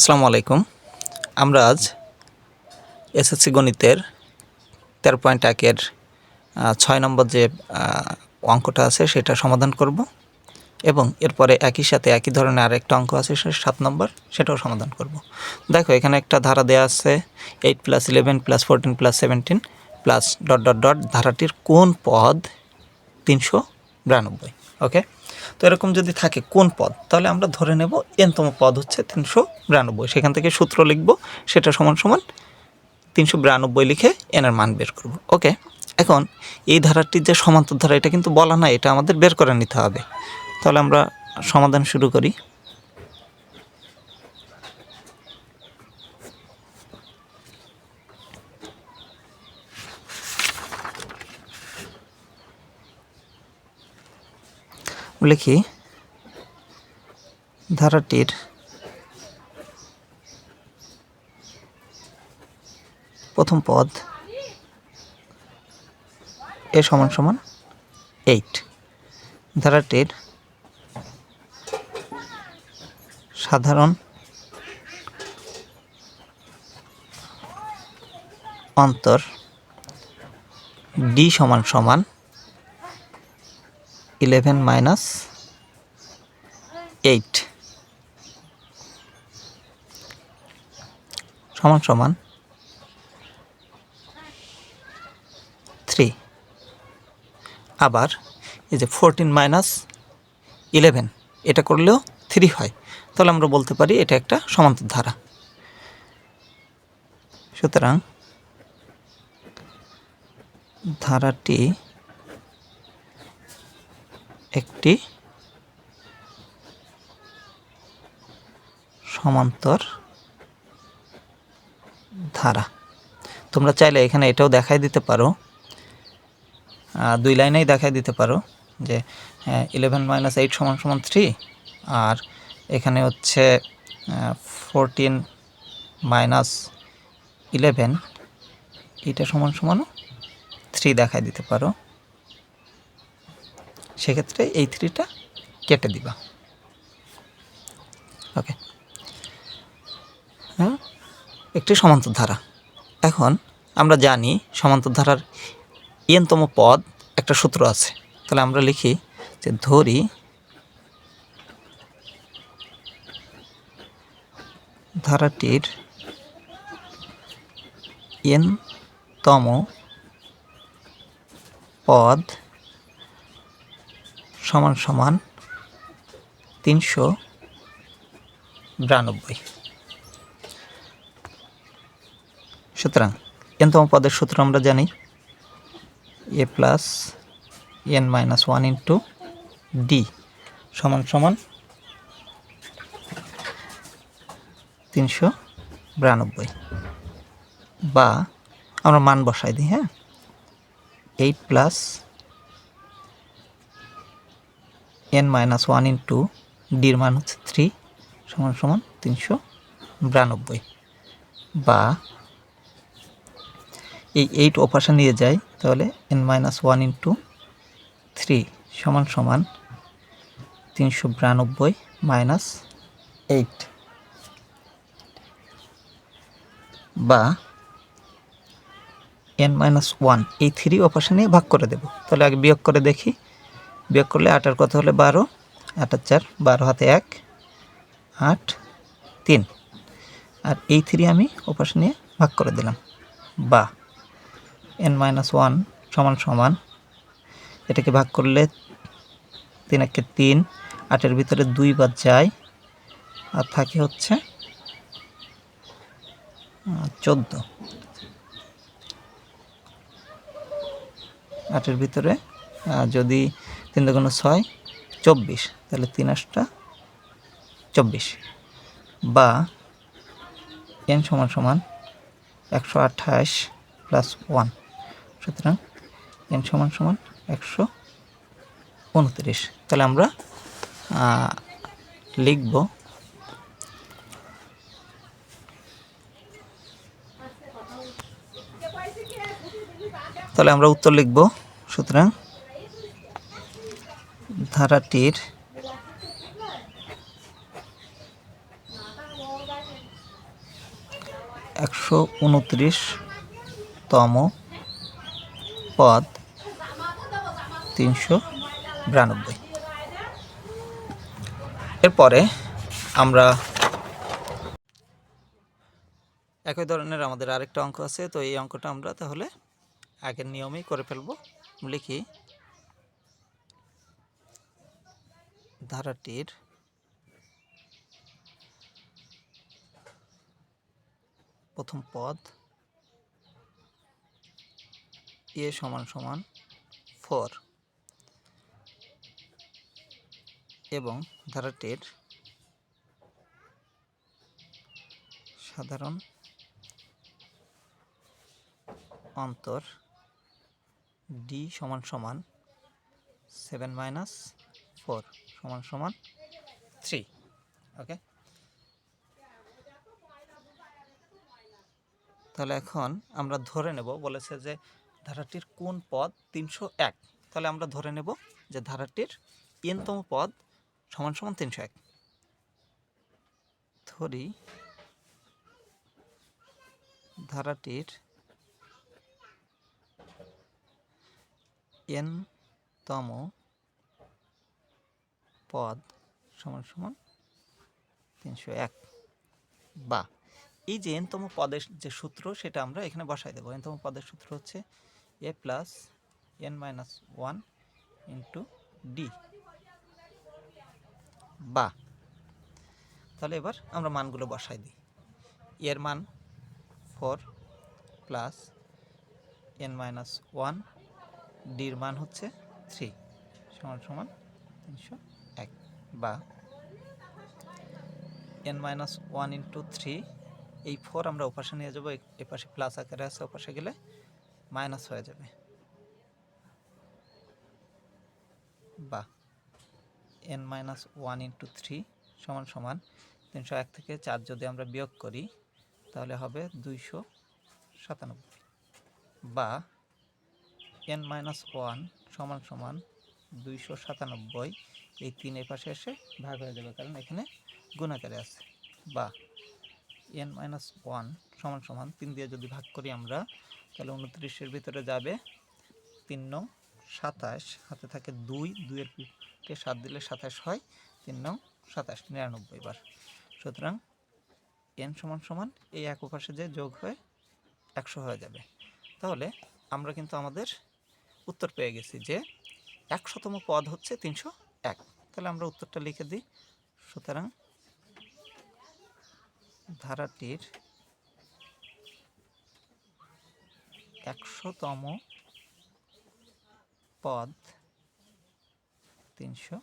আসসালামু আলাইকুম। আমরা আজ এসএসসি গণিতের তেরো পয়েন্ট একের ছয় নম্বর যে অঙ্কটা আছে সেটা সমাধান করব এবং এরপরে একই সাথে একই ধরনের আরেকটা অঙ্ক আছে সেটা সাত নম্বর সেটাও সমাধান করব। দেখো, এখানে একটা ধারা দেওয়া আছে eight plus eleven plus fourteen plus seventeen plus dot dot dot ধারাটির কোন পদ তিনশো বিরানব্বই ওকে তো এরকম যদি থাকে কোন পদ? তাহলে আমরা ধরে নেব এনতম পদ হচ্ছে তিনশো বিরানব্বই। সেখান থেকে সূত্র লিখব, সেটা সমান সমান তিনশো বিরানব্বই লিখে এনার মান বের করব। ওকে? এখন এই ধারাটির যে সমান্তর ধারা, এটা কিন্তু বলা না এটা আমাদের বের করে নিতে হবে। তাহলে আমরা সমাধান শুরু করি। লিখি ধারাটির প্রথম পদ এ সমান সমান এইট ধারাটির সাধারণ অন্তর ডি সমান সমান ইলেভেন মাইনাস এইট সমান সমান থ্রি আবার এই যে ফোরটিন মাইনাস ইলেভেন এটা করলেও থ্রি হয়। তাহলে আমরা বলতে পারি এটা একটা সমান্তর ধারা। সুতরাং ধারাটি একটি সমান্তর ধারা। তোমরা চাইলে এখানে এটাও দেখাই দিতে পারো। দুই লাইনেই দেখাই দিতে পারো যে ইলেভেন মাইনাস এইট সমান সমান থ্রি আর এখানে হচ্ছে ফোরটিন মাইনাস ইলেভেন এটা সমান সমানও থ্রি দেখাই দিতে পারো। সেক্ষেত্রে এই থ্রিটা কেটে দিবা। ওকে হ্যাঁ? একটি সমান্তর ধারা এখন আমরা জানি সমান্তর ধারার এনতম পদ একটা সূত্র আছে। তাহলে আমরা লিখি যে ধরি ধারাটির এনতম পদ সমান সমান তিনশো বিরানব্বই। সুতরাং এনতম পদের সূত্র আমরা জানি a plus n minus one into d সমান সমান তিনশো বিরানব্বই। বা আমরা মান বসাই দিই হ্যাঁ? Eight plus n minus one into ডির মান হচ্ছে থ্রি সমান সমান তিনশো বিরানব্বই। বা এই এইট ওপাশে নিয়ে যায় তাহলে n minus one into three সমান সমান তিনশো বিরানব্বই মাইনাস এইট। বা এন মাইনাস ওয়ান এই থ্রি নিয়ে ভাগ করে দেব। তাহলে আগে বিয়োগ করে দেখি। বিয়োগ করলে আটার কত হলে বারো? আটার চার, বারো হাতে এক, আট, তিন। আর এই থ্রি আমি ওপাশে নিয়ে ভাগ করে দিলাম। বা এন মাইনাস ওয়ান সমান সমান। এটাকে ভাগ করলে তিন একে তিন, আটের ভিতরে দুই বার যায়। আর থাকে হচ্ছে চোদ্দ। আটের ভিতরে যদি তিন দুগুণ ছয়, চব্বিশ। তাহলে তিন আটটা, চব্বিশ। বা এন সমান সমান একশো আঠাশ প্লাস ওয়ান সুতরাং এন সমান সমান একশো উনত্রিশ। তাহলে আমরা লিখব তাহলে আমরা উত্তর লিখব। সুতরাং ধারাটির একশো উনত্রিশতম পদ তিনশো বিরানব্বই। এরপরে আমরা একই ধরনের আমাদের আরেকটা অঙ্ক আছে, তো এই অঙ্কটা আমরা তাহলে আগের নিয়মেই করে ফেলব। লিখি। ধারাটির প্রথম পদ এ সমান সমান ফোর। এবং ধারাটির সাধারণ অন্তর ডি সমান সমান সেভেন মাইনাস ফোর সমান সমান থ্রি, ওকে? তাহলে এখন আমরা ধরে নেব, বলেছে যে ধারাটির কোন পদ তিনশো এক। তাহলে আমরা ধরে নেব যে ধারাটির এনতম পদ সমান সমান তিনশো এক। ধরি ধারাটির এন তম পদ সমান সমান তিনশো এক। বা এই যে এনতম পদের যে সূত্র, সেটা আমরা এখানে বসাই দেবো। এনতম পদের সূত্র হচ্ছে a plus n minus one into d বা তাহলে এবার আমরা মানগুলো বসাই দিই। এর মান four plus n minus one ডির মান হচ্ছে থ্রি সমান সমান তিনশো এক। বা n minus one into three এই ফোর আমরা ওপাশে নিয়ে যাব এপাশে প্লাস আকারে আছে, ওপাশে গেলে মাইনাস হয়ে যাবে। বা n minus one into three সমান সমান তিনশো এক থেকে চার যদি আমরা বিয়োগ করি, তাহলে হবে দুইশো সাতানব্বই। বা এন মাইনাস ওয়ান সমান সমান দুইশো সাতানব্বই এই তিন এ পাশে এসে ভাগ হয়ে যাবে, কারণ এখানে গুণাকারে আছে। বা এন মাইনাস ওয়ান সমান সমান তিন দিয়ে যদি ভাগ করি আমরা, তাহলে উনত্রিশের ভিতরে যাবে তিন নং সাতাশ, হাতে থাকে দুই, দুইয়ের কে সাত দিলে সাতাশ হয়, তিন নং সাতাশ, নিরানব্বই বার। সুতরাং এন সমান সমান এই এক পাশে যে যোগ হয়ে একশো হয়ে যাবে। তাহলে আমরা কিন্তু আমাদের উত্তর পেয়ে গেছি যে একশোতম পদ হচ্ছে তিনশো এক। তাহলে আমরা উত্তরটা লিখে দিই। সুতরাং ধারাটির একশোতম পদ তিনশো